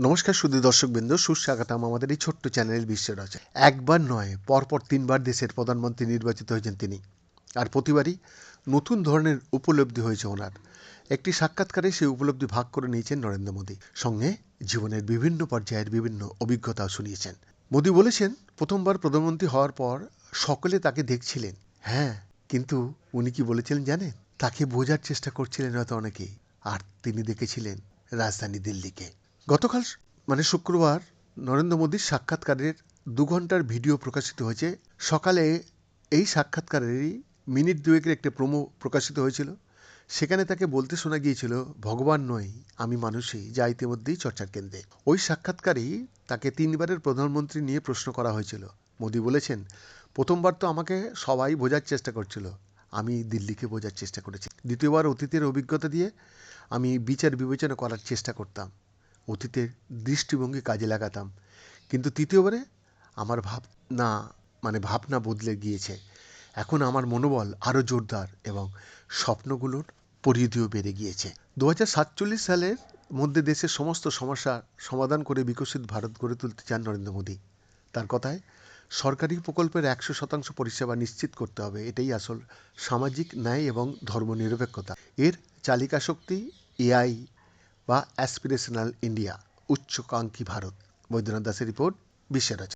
নমস্কার শুধু দর্শকবৃন্দ, সুস্বাগতম আমাদের এই ছোট্ট চ্যানেল বিশ্বের রচা একবার নয়, পরপর তিনবার দেশের প্রধানমন্ত্রী নির্বাচিত হয়েছেন তিনি। আর প্রতিবারই নতুন ধরনের উপলব্ধি হয়েছে ওনার। একটি সাক্ষাৎকারে সেই উপলব্ধি ভাগ করে নিয়েছেন নরেন্দ্র মোদী। সঙ্গে জীবনের বিভিন্ন পর্যায়ের বিভিন্ন অভিজ্ঞতাও শুনিয়েছেন। মোদী বলেছেন, প্রথমবার প্রধানমন্ত্রী হওয়ার পর সকলে তাকে দেখছিলেন। হ্যাঁ কিন্তু উনি কি বলেছিলেন জানেন? তাকে বোঝার চেষ্টা করছিলেন হয়তো অনেকেই। আর তিনি দেখেছিলেন রাজধানী দিল্লিকে। গতকাল মানে শুক্রবার, নরেন্দ্র মোদীর সাক্ষাৎকারের দু ঘণ্টার ভিডিও প্রকাশিত হয়েছে। সকালে এই সাক্ষাৎকারেরই মিনিট দুয়েকের একটি প্রোমো প্রকাশিত হয়েছিল। সেখানে তাকে বলতে শোনা গিয়েছিল, ভগবান নই, আমি মানুষই, যা ইতিমধ্যেই চর্চার কেন্দ্রে। ওই সাক্ষাৎকারেই তাকে তিনবারের প্রধানমন্ত্রী নিয়ে প্রশ্ন করা হয়েছিল। মোদী বলেছেন, প্রথমবার তো আমাকে সবাই বোঝার চেষ্টা করছিল। আমি দিল্লিকে বোঝার চেষ্টা করেছি। দ্বিতীয়বার অতীতের অভিজ্ঞতা দিয়ে আমি বিচার বিবেচনা করার চেষ্টা করতাম। অতীতের দৃষ্টিভঙ্গি কাজে লাগাতাম। কিন্তু তৃতীয়বারে আমার ভাবনা মানে ভাবনা বদলে গিয়েছে। এখন আমার মনোবল আরও জোরদার এবং স্বপ্নগুলোর পরিধিও বেড়ে গিয়েছে। দু সালের মধ্যে দেশের সমস্ত সমস্যার সমাধান করে বিকশিত ভারত গড়ে তুলতে চান নরেন্দ্র মোদী। তার কথায় সরকারি প্রকল্পের একশো শতাংশ পরিষেবা নিশ্চিত করতে হবে, এটাই আসল সামাজিক ন্যায় এবং ধর্মনিরপেক্ষতা। এর চালিকা শক্তি এআই বা অ্যাসপিরেশনাল ইন্ডিয়া, উচ্চকাঙ্ক্ষী ভারত। বৈদ্যনাথ দাসের রিপোর্ট, বিশ্বের